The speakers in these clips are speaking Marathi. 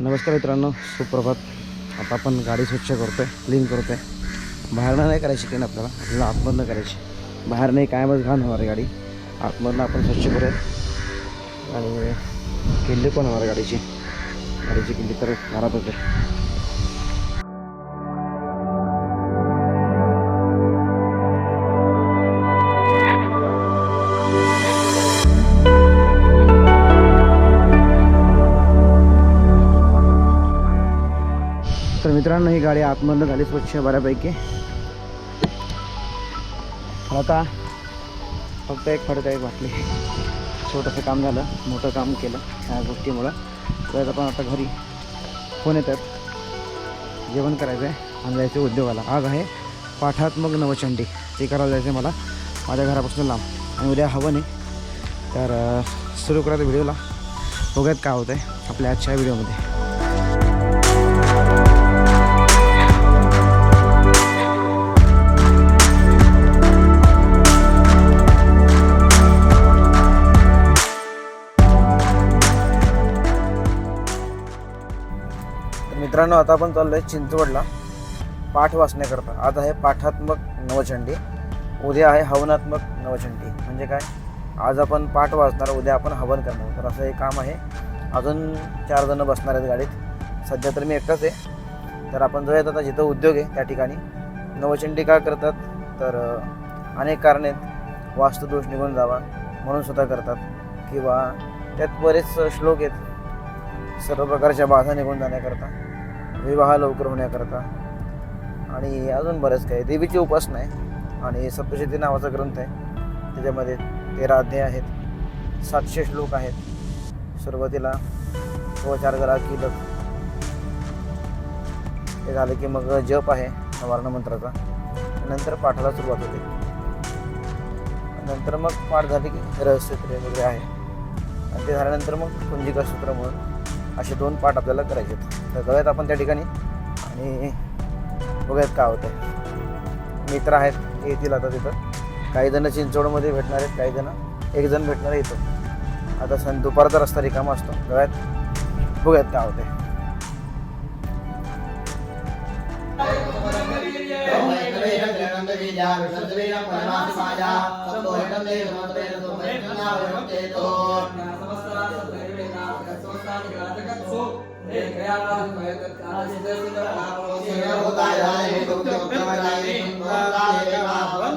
नमस्कार मित्रांनो सुप्रभात. आता आपण गाडी स्वच्छ करतो आहे क्लीन करतो आहे बाहेरनं नाही करायची क्लीन आपल्याला आपल्याला आतमधनं करायची. बाहेर नाही कायमच घाण होणार गाडी. आतमधनं आपण स्वच्छ करूयात. आणि किल्ली पण होणार गाडीची. गाडीची किल्ली तर घरातच आहे तर मित्रांनो ही गाडी आतमधनं झाली स्वच्छ बऱ्यापैकी. आता फक्त एक फडक एक वाटली छोटंसं काम झालं मोठं काम केलं ह्या गोष्टीमुळं. तर आपण आता घरी फोन येतात. जेवण करायचं आहे आणि जायचं उद्योगाला. आज आहे पाठात्मक नवचंडी. ते करायला जायचं आहे मला. माझ्या घरापासून लांब. आणि उद्या हवं नाही तर सुरू करायचं व्हिडिओला. बघूयात काय होतं आहे आपल्या आजच्या व्हिडिओमध्ये. मित्रांनो आता आपण चाललो आहे चिंचवडला पाठ वाचण्याकरता. आज आहे पाठात्मक नवचंडी. उद्या आहे हवनात्मक नवचंडी. म्हणजे काय? आज आपण पाठ वाचणार उद्या आपण हवन करणार. तर असं हे काम आहे. अजून चार जणं बसणार आहेत गाडीत. सध्या तर मी एकटाच आहे. तर आपण जाऊयात आता जिथं उद्योग आहे त्या ठिकाणी. नवचंडी का करतात? तर अनेक कारणे आहेत. वास्तुदोष निघून जावा म्हणून सुद्धा करतात. किंवा त्यात बरेच श्लोक आहेत. सर्व प्रकारच्या बाधा निघून जाण्याकरता. विवाह लवकर होण्याकरता. आणि अजून बरंच काही. देवीची उपासना आहे. आणि सप्तशती नावाचा ग्रंथ आहे. त्याच्यामध्ये तेरा अध्याय आहेत. सातशे श्लोक आहेत. सुरुवातीला चार गरा कीलक. ते झालं की मग जप आहे नवारण मंत्राचा. नंतर पाठाला सुरुवात होते. नंतर मग पाठ झाली की रहस्यत्रे वगैरे आहे. आणि ते झाल्यानंतर मग कुंजिका सूत्र म्हणून असे दोन पार्ट आपल्याला करायचे आहेत. तर जाऊयात आपण त्या ठिकाणी. आणि बघूयात काय होतं मित्र आहेत ते येतील आता तिथं. काही जण चिंचवडमध्ये भेटणार आहेत काही जण एक जण भेटणार आहे इथं. आता सण दुपारचा रस्ता रिकामा असतो. जाऊयात बघूयात काय होते स्थान ग्राजगत सो हे कयालाल भयगत आदिस्तेश्वर नाम होता है हे दुख दुख मनाने सुंदर लाल हे महावन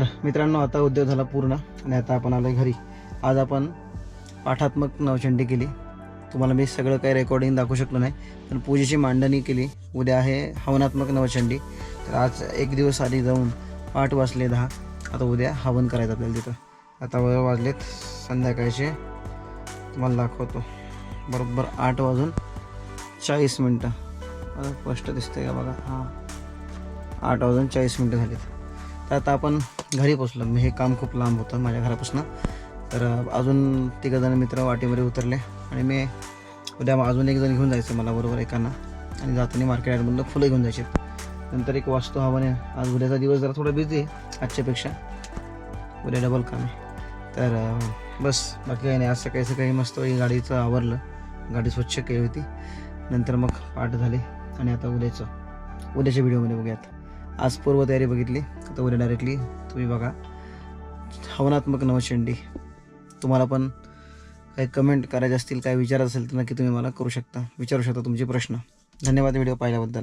तर मित्रांनो आता उद्योग झाला पूर्ण आणि आता आपण आलो घरी. आज आपण पाठात्मक नवचंडी केली. तुम्हाला मी सगळं काही रेकॉर्डिंग दाखवू शकलो नाही पण पूजेची मांडणी केली. उद्या आहे हवनात्मक नवचंडी. तर आज एक दिवस आधी जाऊन पाठ वाजले दहा. आता उद्या हवन करायचं आपल्याला तिथं. आता वय वाजलेत संध्याकाळचे. तुम्हाला दाखवतो. बरोबर आठ वाजून चाळीस मिनटं. स्पष्ट दिसतंय का बघा? हां. आठ वाजून चाळीस मिनटं झालीत. तर आता आपण घरी पोचलो. मी हे काम खूप लांब होतं माझ्या घरापासून. तर अजून तिघंजण मित्र वाटेमध्ये उतरले आणि मी उद्या अजून एक जण घेऊन जायचं मला बरोबर एकांना. आणि जाताना मार्केट यार्डमधनं फुलं घेऊन जायचे. नंतर एक वाचतो हवाने आज उद्याचा दिवस जरा थोडा बिझी आहे आजच्यापेक्षा. उद्या डबल काम आहे. तर बस बाकी काही नाही. आज सकाळी सकाळी मस्त गाडीचं आवरलं. गाडी स्वच्छ केली होती. नंतर मग पाठ झाले आणि आता उद्याचं उद्याच्या व्हिडिओमध्ये बघूयात. आज पूर्वतयारी बघितली. आता उद्या डायरेक्टली तुम्ही बघा. हवनात्मक नवचंडी. तुम्हाला पण काही कमेंट करायचे असतील काही विचार असेल तर नक्की तुम्ही मला करू शकता. विचारू शकता तुमचे प्रश्न. धन्यवाद व्हिडिओ पाहिल्याबद्दल.